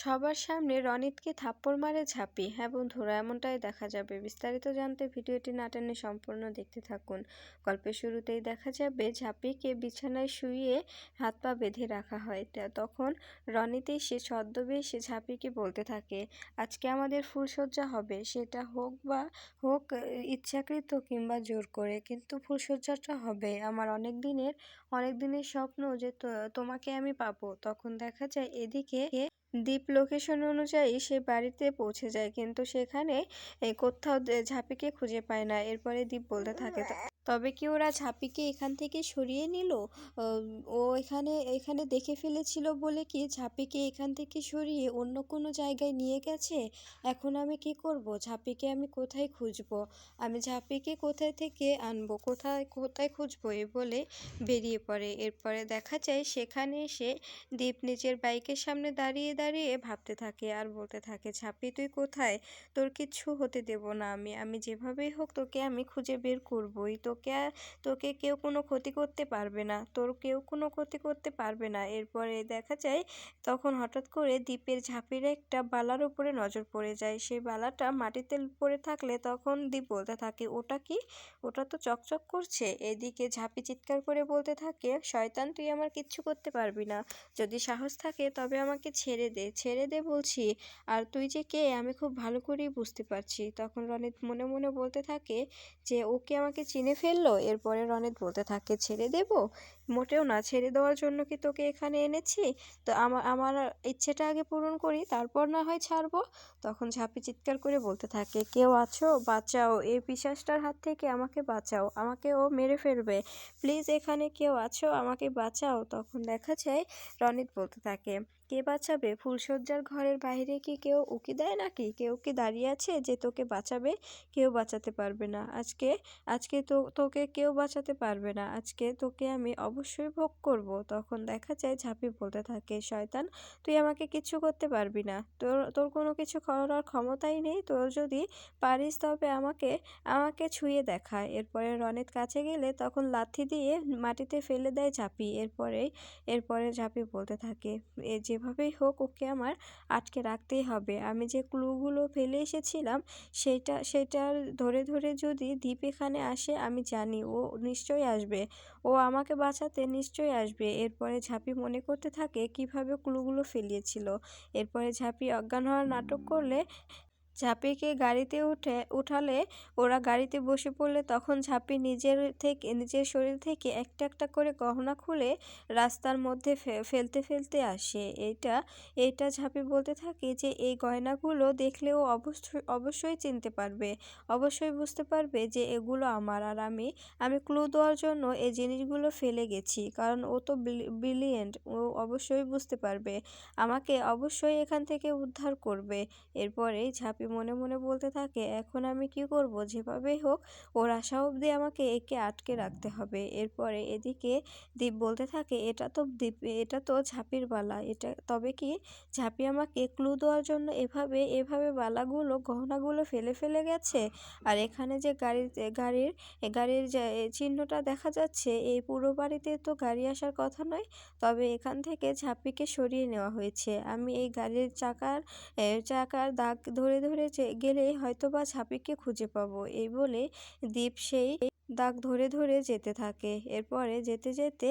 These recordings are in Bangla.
সবার সামনে রনিতকে থাপ্পড় মারে ঝাঁপি। হ্যাঁ বন্ধুরা এমনটাই দেখা যাবে। বিস্তারিত জানতে ভিডিওটি না টেনে সম্পূর্ণ দেখতে থাকুন। গল্পের শুরুতেই দেখা যাবে ঝাঁপিকে বিছানায় শুইয়ে হাত পা বেঁধে রাখা হয়। তখন রনিত এসে ছদ্মবেশে ঝাঁপিকে বলতে থাকে, আজকে আমাদের ফুলসজ্জা হবে। সেটা হোক বা হোক, ইচ্ছাকৃত কিংবা জোর করে, কিন্তু ফুলসজ্জাটা হবে। আমার অনেক দিনের অনেক দিনের স্বপ্ন যে তোমাকে আমি পাবো। তখন দেখা যায় এদিকে দ্বীপ লোকেশন অনুযায়ী সে বাড়িতে পৌঁছে যায়, কিন্তু সেখানে কোথাও ঝাঁপিকে খুঁজে পায় না। এরপরে দ্বীপ বলতে থাকে তবে কি ওরা ঝাঁপিকে এখান থেকে সরিয়ে নিল? ও এখানে এখানে দেখে ফেলেছিল বলে কি ঝাঁপিকে এখান থেকে সরিয়ে অন্য কোনো জায়গায় নিয়ে গেছে? এখন আমি কি করব? ঝাঁপিকে আমি কোথায় খুঁজবো? আমি ঝাঁপিকে কোথায় থেকে আনব? কোথায় কোথায় খুঁজবো? এ বলে বেরিয়ে পড়ে। এরপরে দেখা যায়, সেখানে এসে দ্বীপ নিজের বাইকের সামনে দাঁড়িয়ে দাঁড়িয়ে ভাবতে থাকে আর বলতে থাকে, ঝাঁপি, তুই কোথায়? তোর কিচ্ছু হতে দেব না আমি। আমি যেভাবেই হোক তোকে আমি খুঁজে বের করবই। তোকে তোকে কেউ কোনো ক্ষতি করতে পারবে না। তোর কেউ কোনো ক্ষতি করতে পারবে না। এরপরে দেখা যায়, তখন হঠাৎ করে দ্বীপের ঝাঁপির একটা বালার উপরে নজর পড়ে যায়। সেই বালাটা মাটিতে পড়ে থাকলে তখন দ্বীপ বলতে থাকে, ওটা কি? ওটা তো চকচক করছে। এদিকে ঝাঁপি চিৎকার করে বলতে থাকে, শয়তান, তুই আমার কিচ্ছু করতে পারবি না। যদি সাহস থাকে তবে আমাকে ছেড়ে দে, ছেড়ে দে বলছি। আর তুই যে কে, আমি খুব ভালো করেই বুঝতে পারছি। তখন রনিত মনে মনে বলতে থাকে যে, ও কি আমাকে চিনে ফেলল? এরপরে রনিত বলতে থাকে, ছেড়ে দেব? মোটেও না, ছেড়ে দেওয়ার জন্য কি তোকে এখানে এনেছি? তো আমার আমার ইচ্ছেটা আগে পূরণ করি, তারপর না হয় ছাড়বো। তখন ঝাঁপি চিৎকার করে বলতে থাকে, কেউ আছো? বাঁচাও, এই পিশাচটার হাত থেকে আমাকে বাঁচাও, আমাকে ও মেরে ফেলবে। প্লিজ এখানে কেউ আছো? আমাকে বাঁচাও। তখন দেখা যায়, রনিত বলতে থাকে, কে বাঁচাবে? ফুলশয্যার ঘরের বাইরে কি কেউ উকি দেয় নাকি? কেউ কি দাঁড়িয়ে আছে যে তোকে বাঁচাবে? কেউ বাঁচাতে পারবে না। আজকে আজকে তো, তোকে কেউ বাঁচাতে পারবে না। আজকে তোকে আমি অবশ্যই ভোগ করব। তখন দেখা যায় ঝাঁপি বলতে থাকে, শয়তান, তুই আমাকে কিচ্ছু করতে পারবি না। তোর তোর কোনো কিছু করার ক্ষমতাই নেই। তোর যদি পারিস তবে আমাকে আমাকে ছুঁয়ে দেখা। এরপরে রনিত কাছে গেলে তখন লাথি দিয়ে মাটিতে ফেলে দেয় ঝাঁপি। এরপরে এরপরে ঝাঁপি বলতে থাকে, এ যেভাবেই হোক ওকে আমার আটকে রাখতেই হবে। আমি যে ক্লুগুলো ফেলে এসেছিলাম সেটা সেটার ধরে ধরে যদি দ্বীপ এখানে আসে, আমি জানি ও নিশ্চয়ই আসবে। ও আমাকে বাঁচাতে নিশ্চয়ই আসবে। এরপরে ঝাঁপি মনে করতে থাকে কীভাবে ক্লুগুলো ফেলিয়েছিল। এরপরে ঝাঁপি অজ্ঞান হওয়ার নাটক করলে ঝাঁপিকে গাড়িতে উঠে, উঠালে ওরা গাড়িতে বসে পড়লে তখন ঝাঁপি নিজের থেকে, নিজের শরীর থেকে একটা একটা করে গহনা খুলে রাস্তার মধ্যে ফেলতে ফেলতে আসে। এইটা এইটা ঝাঁপি বলতে থাকে যে, এই গয়নাগুলো দেখলেও অবশ্যই অবশ্যই চিনতে পারবে। অবশ্যই বুঝতে পারবে যে, এগুলো আমার। আর আমি আমি ক্লু দেওয়ার জন্য এই জিনিসগুলো ফেলে গেছি, কারণ ও তো ব্রিলিয়েন্ট ও অবশ্যই বুঝতে পারবে। আমাকে অবশ্যই এখান থেকে উদ্ধার করবে। এরপরেই ঝাঁপি মনে মনে বলতে থাকে, এখন আমি কি করব? যেভাবেই হোক, ওর আশা অবধি আমাকে একে আটকে রাখতে হবে। এরপরে এদিকে দীপ বলতে থাকে, এটা তো দীপ, এটা তো ঝাঁপির বালা। এটা, তবে কি ঝাঁপি আমাকে ক্লু দেওয়ার জন্য এভাবে এভাবে বালাগুলো, গহনাগুলো ফেলে ফেলে গেছে? আর এখানে যে গাড়ির গাড়ির গাড়ির যে চিহ্নটা দেখা যাচ্ছে, এই পুরো বাড়িতে তো গাড়ি আসার কথা নয়, তবে এখান থেকে ঝাঁপিকে সরিয়ে নেওয়া হয়েছে। আমি এই গাড়ির চাকার চাকার দাগ ধরে ধরে গেলে হয়তো হয়তোবা ঝাঁপিকে খুঁজে পাবো। এই বলে দ্বীপ সেই দাগ ধরে ধরে যেতে থাকে। এরপরে যেতে যেতে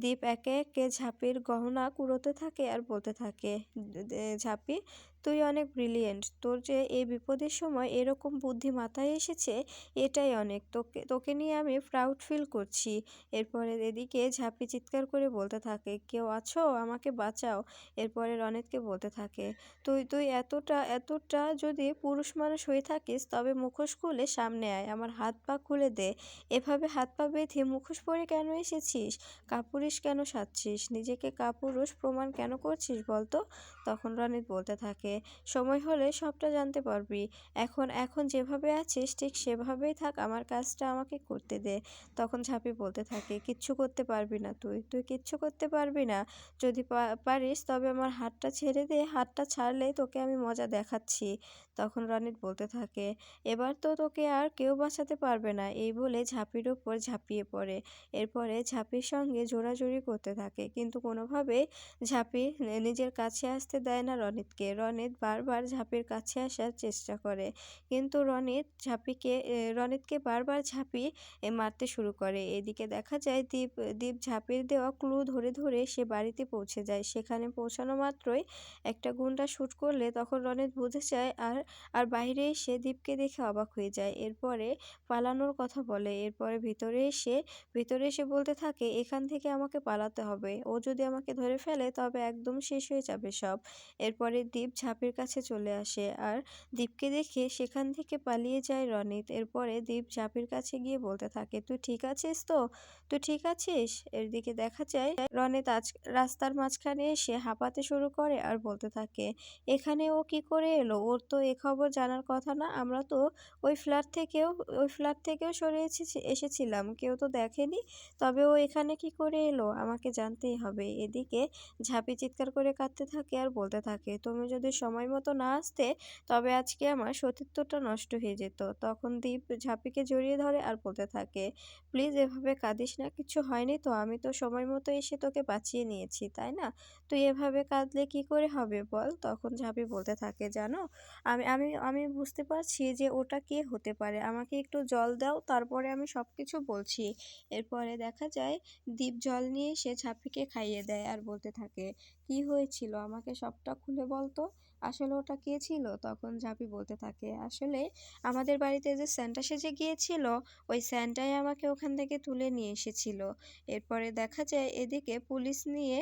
দ্বীপ একে একে ঝাঁপির গহনা কুড়োতে থাকে আর বলতে থাকে ঝাঁপি তুই অনেক ব্রিলিয়েন্ট তোর যে এই বিপদের সময় এরকম বুদ্ধি মাথায় এসেছে, এটাই অনেক। তোকে তোকে নিয়ে আমি প্রাউড ফিল করছি। এরপরে এদিকে ঝাঁপি চিৎকার করে বলতে থাকে, কেউ আছো? আমাকে বাঁচাও। এরপরে রনিতকে বলতে থাকে, তুই তুই এতটা এতটা যদি পুরুষ মানুষ হয়ে থাকিস, তবে মুখোশ খুলে সামনে আয়। আমার হাত পা খুলে দে। এভাবে হাত পা বেঁধে মুখোশ পরে কেন এসেছিস? কাপুরুষ কেন সাজছিস? নিজেকে কাপুরুষ প্রমাণ কেন করছিস বলতো? তখন রনিত বলতে থাকে থাকে। সময় হলে সবটা জানতে পারবি। এখন এখন যেভাবে আছিস, ঠিক সেভাবেই থাক, আমার কাজটা আমাকে করতে দে। তখন ঝাঁপি বলতে থাকে, কিচ্ছু করতে পারবি না তুই। তুই কিচ্ছু করতে পারবি না। যদি পারিস, তবে আমার হাতটা ছেড়ে দে। হাতটা ছাড়লে তোকে আমি মজা দেখাচ্ছি। তখন রনিত বলতে থাকে, এবার তো তোকে আর কেউ বাঁচাতে পারবে না। এই বলে ঝাঁপির উপর ঝাঁপিয়ে পড়ে। এরপরে ঝাঁপির সঙ্গে জোরাজোরি করতে থাকে। কিন্তু কোনোভাবে ঝাঁপি নিজের কাছে আসতে দেয় না রনিতকে। রনিত বারবার ঝাঁপির কাছে আসার চেষ্টা করে। কিন্তু রনিত ঝাঁপিকে রনিতকে বারবার ঝাঁপি মারতে শুরু করে। এদিকে দেখা যায় দীপ দীপ ঝাঁপির দেওয়া ক্লু ধরে ধরে সে বাড়িতে পৌঁছে যায়। সেখানে পৌঁছানো মাত্রই একটা গুন্ডা শ্যুট করলে তখন রনিত বুঝে যায় আর আর বাইরে এসে দীপকে দেখে অবাক হয়ে যায়। এরপরে পালানোর কথা বলে। এরপরে ভিতরে এসে ভিতরে এসে বলতে থাকে, এখান থেকে আমাকে পালাতে হবে। ও যদি আমাকে ধরে ফেলে, তবে একদম শেষ হয়ে যাবে সব। এরপরে দীপ ঝাঁপির কাছে চলে আসে। আর দীপকে দেখে সেখান থেকে পালিয়ে যায় রনিত। এরপরে দীপ ঝাঁপির কাছে গিয়ে বলতে থাকে, তুই ঠিক আছিস তো? তুই ঠিক আছিস? এর দিকে দেখা যায় রনিত আজ রাস্তার মাঝখানে এসে হাঁপাতে শুরু করে আর বলতে থাকে, এখানে ও কি করে এলো? ওর তো এ খবর জানার কথা না। আমরা তো ওই ফ্ল্যাট থেকেও, ওই ফ্ল্যাট থেকেও সরে এসেছিলাম। কেউ তো দেখেনি? তবে ও এখানে কি করে এলো? আমাকে জানতেই হবে। এদিকে ঝাঁপি চিৎকার করে কাঁদতে থাকে আর বলতে থাকে, তুমি যদি সময় মতো না আসতে তবে আজকে আমার সতীত্বটা নষ্ট হয়ে যেত। তখন দীপ ঝাঁপিকে জড়িয়ে ধরে আর বলতে থাকে, প্লিজ এভাবে কাঁদিস না, কিছু হয়নি তো, আমি তো সময় মতো এসে তোকে বাঁচিয়ে নিয়েছি, তাই না? তুই এভাবে কাঁদলে কি করে হবে বল? তখন ঝাঁপি বলতে থাকে, জানো, আমি আমি আমি বুঝতে পারছি যে ওটা কে হতে পারে। আমাকে একটু জল দাও, তারপরে আমি সব কিছু বলছি। এরপরে দেখা যায়, দীপ জল নিয়ে সে ঝাঁপিকে খাইয়ে দেয় আর বলতে থাকে, কি হয়েছিল? আমাকে সবটা খুলে বলতো আসলে ওটা কে ছিল? তখন ঝাঁপি বলতে থাকে, আসলে আমাদের বাড়িতে যে স্যান্টা সেজে গিয়েছিল, ওই স্যান্টাই আমাকে ওখান থেকে তুলে নিয়ে এসেছিল। এরপরে দেখা যায় এদিকে পুলিশ নিয়ে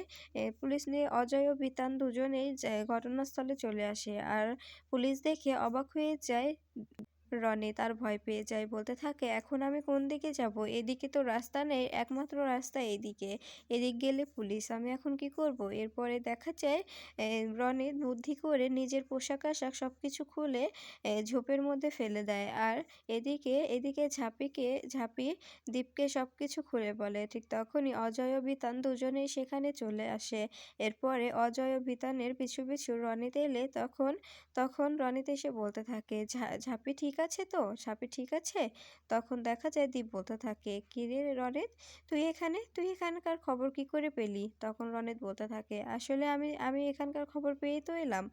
পুলিশ নিয়ে অজয় ও বিতান দুজনেই ঘটনাস্থলে চলে আসে। আর পুলিশ দেখে অবাক হয়ে যায় রনি তার ভয় পেয়ে যায়, বলতে থাকে, এখন আমি কোন দিকে যাব? এদিকে তো রাস্তা নেই, একমাত্র রাস্তা এদিকে। এদিক গেলে পুলিশ, আমি এখন কি করব? এরপরে দেখা যায় রনি বুদ্ধি করে নিজের পোশাক আশাক সব কিছু খুলে ঝোপের মধ্যে ফেলে দেয় আর এদিকে এদিকে ঝাঁপিকে, ঝাঁপি দ্বীপকে সব কিছু খুলে বলে। ঠিক তখনই অজয় বিতান দুজনেই সেখানে চলে আসে। এরপরে অজয় বিতানের পিছু পিছু রনিতে এলে তখন তখন রনিতে এসে বলতে থাকে ঝাঁপি ঠিক ঠিক আছে তো? সাপে ঠিক আছে? তখন দেখা যায় দীপ বলতে থাকে কিরে রনেত তুই এখানে? তুই এখানকার খবর কি করে পেলি? তখন রনেত বলতে থাকে, আসলে আমি আমি এখানকার খবর পেয়েই তো এলাম।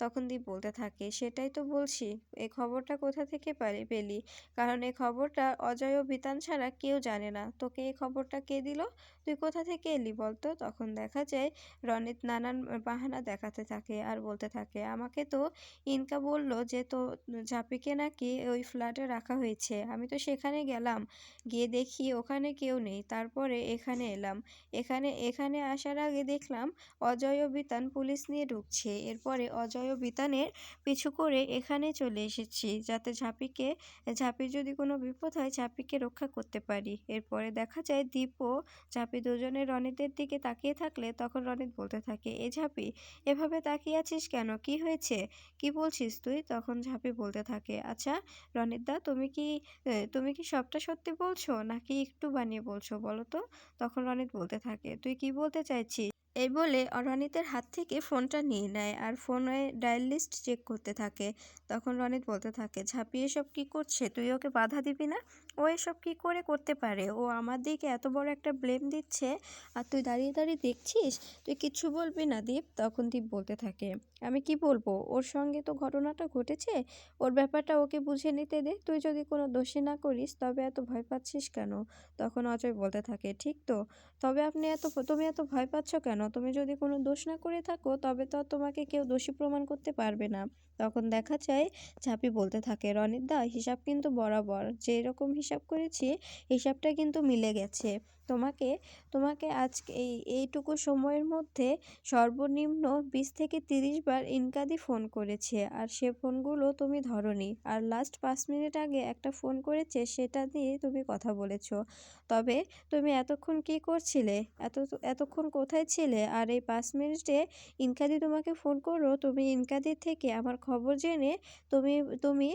তখন দীপ বলতে থাকে, সেটাই তো বলছি। এই খবরটা কোথা থেকে পেলি কারণ এই খবরটা অজয় ও বিতান ছাড়া কেউ জানে না। তোকে এই খবরটা কে দিল? তুই কোথা থেকে এলি বলতো? তখন দেখা যায় রনিত নানান বাহানা দেখাতে থাকে আর বলতে থাকে, আমাকে তো ইনকা বলল যে তো ঝাপিকে নাকি ওই ফ্ল্যাটে রাখা হয়েছে। আমি তো সেখানে গেলাম। গিয়ে দেখি ওখানে কেউ নেই। তারপরে এখানে এলাম। এখানে এখানে আসার আগে দেখলাম অজয় বিতান পুলিশ নিয়ে ঢুকছে। এরপরে অজয় বিতানের পিছু করে এখানে চলে এসেছি যাতে ঝাঁপিকে, ঝাঁপির যদি কোনো বিপদ হয় ঝাঁপিকে রক্ষা করতে পারি। এরপরে দেখা যায় দীপ ও ঝাঁপি দুজনে রনিতের দিকে তাকিয়ে থাকলে তখন রনিত বলতে থাকে, এ ঝাঁপি, এভাবে তাকিয়ে আছিস কেন? কি হয়েছে? কি বলছিস তুই? তখন ঝাঁপি বলতে থাকে আচ্ছা রনিতদা তুমি কি তুমি কি সবটা সত্যি বলছো নাকি একটু বানিয়ে বলছো বলো তো? তখন রনিত বলতে থাকে, তুই কি বলতে চাইছিস? এই বলে রনিতের হাত থেকে ফোনটা নিয়ে নেয় আর ফোনে ডায়াল লিস্ট চেক করতে থাকে। তখন রনিত বলতে থাকে ঝাঁপিয়ে এসব কী করছে? তুই ওকে বাধা দিবি না? ও এসব কী করে করতে পারে? ও আমার দিকে এত বড় একটা ব্লেম দিচ্ছে। আর তুই দাঁড়িয়ে দাঁড়িয়ে দেখছিস? তুই কিচ্ছু বলবি না, দীপ। তখন দীপ বলতে থাকে, আমি কি বলব? ওর সঙ্গে তো ঘটনাটা ঘটেছে। ওর ব্যাপারটা ওকে বুঝে নিতে দে। তুই যদি কোনো দোষী না করিস, তবে এত ভয় পাচ্ছিস কেন? তখন অজয় বলতে থাকে, ঠিক তো, তবে আপনি এত, তুমি এত ভয় পাচ্ছ কেন? তুমি যদি কোনো দোষ না করে থাকো, তবে তো তোমাকে কেউ দোষী প্রমাণ করতে পারবে না। তখন দেখা যায় ঝাঁপি বলতে থাকে রনির দা হিসাব কিন্তু বরাবর। যে রকম হিসাব করেছি, হিসাবটা কিন্তু মিলে গেছে। তোমাকে তোমাকে আজকে এই, এইটুকু সময়ের মধ্যে সর্বনিম্ন বিশ থেকে তিরিশ বার ইনকাদি ফোন করেছে। আর সে ফোনগুলো তুমি ধরনি। আর লাস্ট পাঁচ মিনিট আগে একটা ফোন করেছে, সেটা দিয়ে তুমি কথা বলেছ। তবে তুমি এতক্ষণ কি করছিলে? এত, এতক্ষণ কোথায় ছিলে? আর এই পাঁচ মিনিটে ইনকাদি তোমাকে ফোন করো, তুমি ইনকাদির থেকে আমার খবর জেনে তুমি তুমি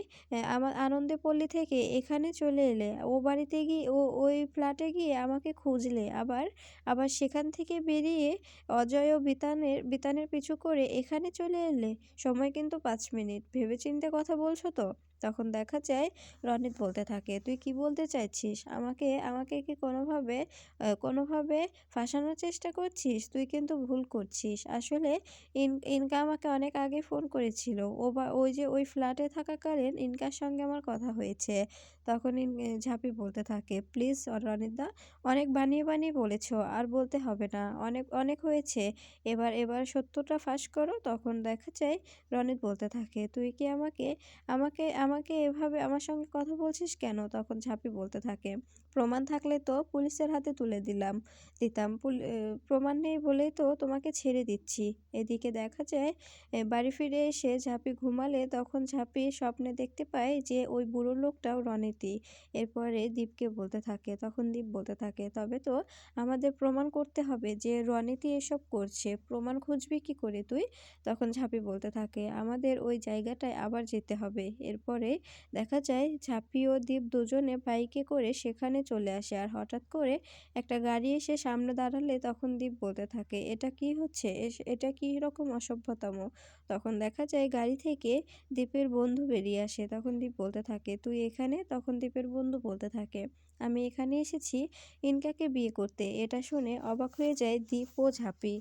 আমার আনন্দে পল্লি থেকে এখানে চলে এলে। ও বাড়িতে গিয়ে, ও, ওই ফ্ল্যাটে গিয়ে আমাকে খুঁজলে। আবার আবার সেখান থেকে বেরিয়ে অজয় ও বিতানের বিতানের পিছু করে এখানে চলে এলে। সময় কিন্তু পাঁচ মিনিট। ভেবেচিন্তে কথা বলছো তো? তখন দেখা যায় রনিত বলতে থাকে, তুই কি বলতে চাইছিস? আমাকে আমাকে কি কোনোভাবে কোনোভাবে ফাঁসানোর চেষ্টা করছিস? তুই কিন্তু ভুল করছিস। আসলে ইন, ইনকা আমাকে অনেক আগে ফোন করেছিল। ও বা ওই যে ওই ফ্ল্যাটে থাকাকালীন ইনকার সঙ্গে আমার কথা হয়েছে। তখন ঝাঁপি বলতে থাকে, প্লিজ রনিতদা অনেক বানিয়ে বানিয়ে বলেছ, আর বলতে হবে না। অনেক অনেক হয়েছে। এবার এবার সত্যটা ফাঁস করো। তখন দেখা যায় রনিত বলতে থাকে, তুই কি আমাকে আমাকে আমাকে এভাবে আমার সঙ্গে কথা বলছিস কেন? তখন ঝাঁপি বলতে থাকে প্রমাণ থাকলে তো পুলিশের হাতে তুলে দিলাম। দিতাম প্রমাণ নেই বলেই তো তোমাকে ছেড়ে দিচ্ছি। এদিকে দেখা যায় বাড়ি ফিরে এসে ঝাঁপি ঘুমালে তখন ঝাঁপি স্বপ্নে দেখতে পায় যে ওই বুড়ো লোকটাও রনিতি এরপরে দীপকে বলতে থাকে, তখন দীপ বলতে থাকে, তবে তো আমাদের প্রমাণ করতে হবে যে রনিতি এসব করছে, প্রমাণ খুঁজবি কি করে তুই? তখন ঝাঁপি বলতে থাকে, আমাদের ওই জায়গাটায় আবার যেতে হবে। এরপরে দেখা যায় ঝাঁপি ও দীপ দুজনে বাইকে করে সেখানে চলে আসে। আর হঠাৎ করে একটা গাড়ি এসে সামনে দাঁড়ালে তখন দীপ বলতে থাকে, এটা কি হচ্ছে? এটা কি রকম অসভ্যতম? তখন দেখা যায় গাড়ি থেকে দীপের বন্ধু বেরিয়ে আসে। তখন দীপ বলতে থাকে, তুই এখানে? তখন দীপের বন্ধু বলতে থাকে, আমি এখানে এসেছি ইনকাকে বিয়ে করতে। এটা শুনে অবাক হয়ে যায় দীপ ও ঝাঁপি।